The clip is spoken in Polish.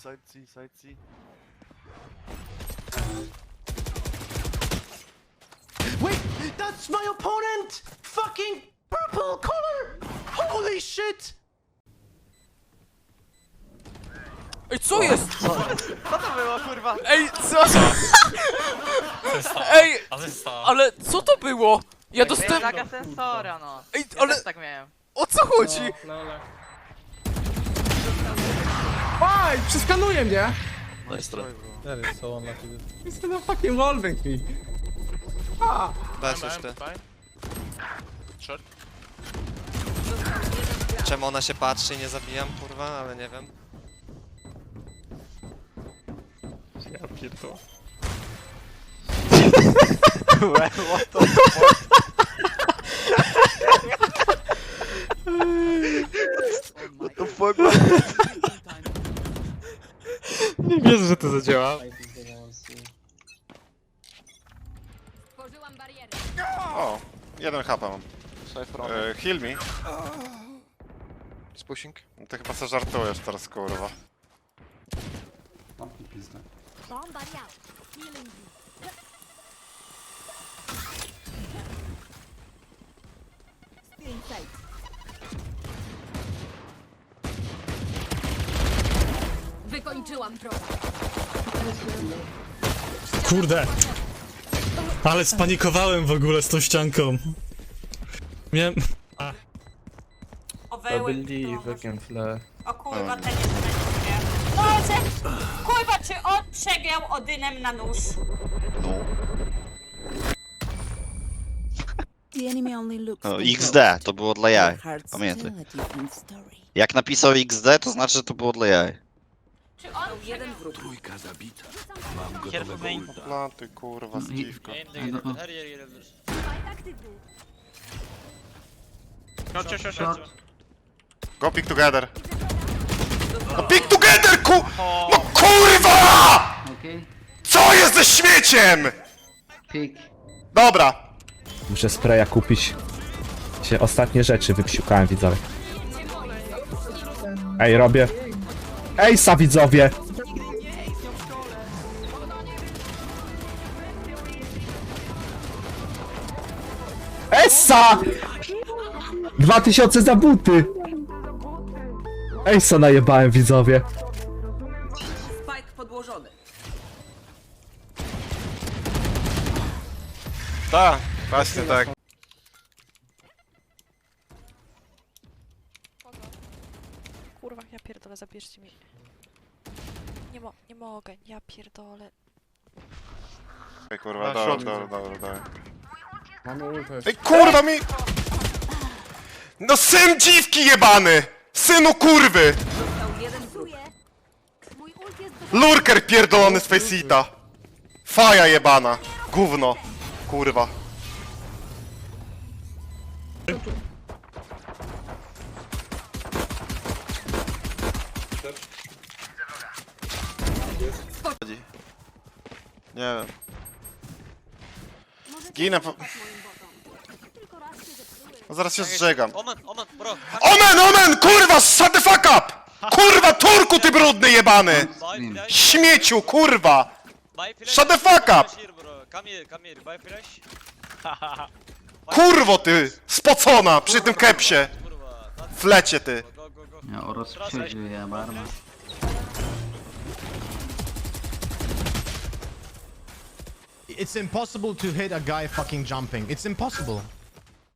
side C, side C. Wait, that's my opponent! Fucking purple color! Holy shit! Ej, co jest? Co to było, kurwa? Ej, co? Ej, ale co to było? Ja dostałem... Sensora, no. Ej, Ja ale też tak miałem. o co chodzi? Aj, przeskanuje mnie! Nice try. That is so unlucky. He's gonna fucking wallbang me. Bez już ty. Short. Czemu ona się patrzy i nie zabijam, kurwa, ale nie wiem. Ja pierdolę. What the fuck? Nie wierzę, że to zadziała. Tworzyłam barierę. O, jeden HP mam. E, heal me. He's pushing. Ty chyba se żartujesz teraz, kurwa. Bomb buddy out. Healing you. Stealing sight. Wykończyłam program. Kurde! Ale spanikowałem w ogóle z tą ścianką. Miałem... believe I can fly. O kurwa, ten jest na ciebie. Może! Kurwa, czy on przegrał Odynem na nóż? The enemy only looks No, XD, to było dla jaj. Pamiętaj. Jak napisał XD, to znaczy, że to było dla jaj. Czy on przegrał? Careful main. Planty, kurwa, Steve'ko. Short, short, short, short. Go pick together. No pick together, ku... No kurwa! Co jest ze śmieciem? Dobra. Muszę spraya kupić. Się ostatnie rzeczy wypsiukałem widzowie. Ej, robię. Ejsa widzowie! Essa! 2000 za buty! Ejsa najebałem widzowie. Spike podłożony. Tak, właśnie tak. Kurwa, ja pierdolę, zabierzcie mi. Nie mo... nie mogę, ja pierdolę. Ej, kurwa, Na dobra, środku. dobra, dobra, dobra. Mamy Ej, kurwa mi... No syn dziwki jebany! Synu kurwy! Mój ult jest Lurker pierdolony z Faceita! Faja jebana! Gówno! Kurwa. Nie wiem. Ginę po... No zaraz się zżegam. Omen, omen, bro. Omen, omen! Kurwa, shut the fuck up! Kurwa, turku ty brudny jebany! Buy flash. Śmieciu, kurwa! Buy flash. Shut the fuck up! Flash here, bro. Come here, come here. Buy flash. Kurwo ty! Spocona przy tym kepsie! Kurwa. Flecie ty! Ja. It's impossible to hit a guy fucking jumping. It's impossible.